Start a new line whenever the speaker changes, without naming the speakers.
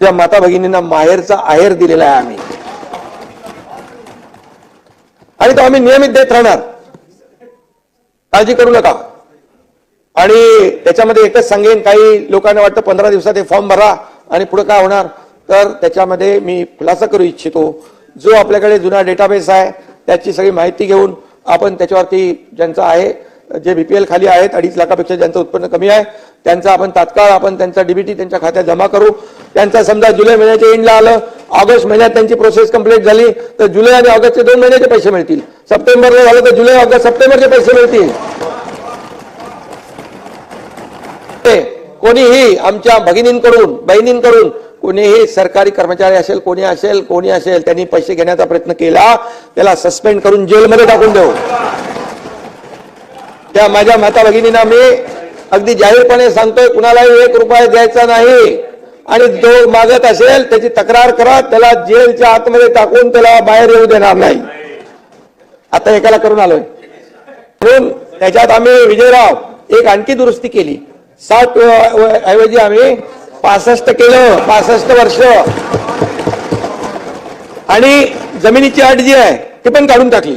त्या माता भगिनींना माहेरचा आहेर दिलेला आहे आम्ही. आणि तो आम्ही नियमित देत राहणार. काळजी करू नका. आणि त्याच्यामध्ये एकच सांगेन काही लोकांना वाटतं पंधरा दिवसात हे फॉर्म भरा आणि पुढे काय होणार? तर त्याच्यामध्ये मी खुलासा करू इच्छितो. जो आपल्याकडे जुना डेटाबेस आहे त्याची सगळी माहिती घेऊन आपण त्याच्यावरती ज्यांचं आहे जे बीपीएल खाली आहेत अडीच लाखापेक्षा ज्यांचं उत्पन्न कमी आहे त्यांचा आपण तात्काळ आपण त्यांचा डीबीटी त्यांच्या खात्यात जमा करू. त्यांचा समजा जुलै महिन्याच्या एंडला आलं ऑगस्ट महिन्यात त्यांची प्रोसेस कंप्लीट झाली तर जुलै आणि ऑगस्टचे दोन महिन्याचे पैसे मिळतील. सप्टेंबरला झालं तर जुलै ऑगस्ट सप्टेंबरचे पैसे मिळतील. कोणीही आमच्या भगिनींकडून बहिणींकडून कोणीही सरकारी कर्मचारी असेल कोणी असेल कोणी असेल त्यांनी पैसे घेण्याचा प्रयत्न केला त्याला सस्पेंड करून जेलमध्ये टाकून देऊ. त्या माझ्या माता भगिनींना मी अगदी जाहीरपणे सांगतोय कुणालाही एक रुपया द्यायचा नाही. आणि जो मागत असेल त्याची तक्रार करा त्याला जेलच्या आतमध्ये टाकून त्याला बाहेर येऊ देणार नाही. आता एकाला करून आलोय. म्हणून त्याच्यात आम्ही विजयराव एक आणखी दुरुस्ती केली. साठ ऐवजी आम्ही पासष्ट केलं पासष्ट वर्ष. आणि जमिनीची अट जी आहे ती पण काढून टाकली.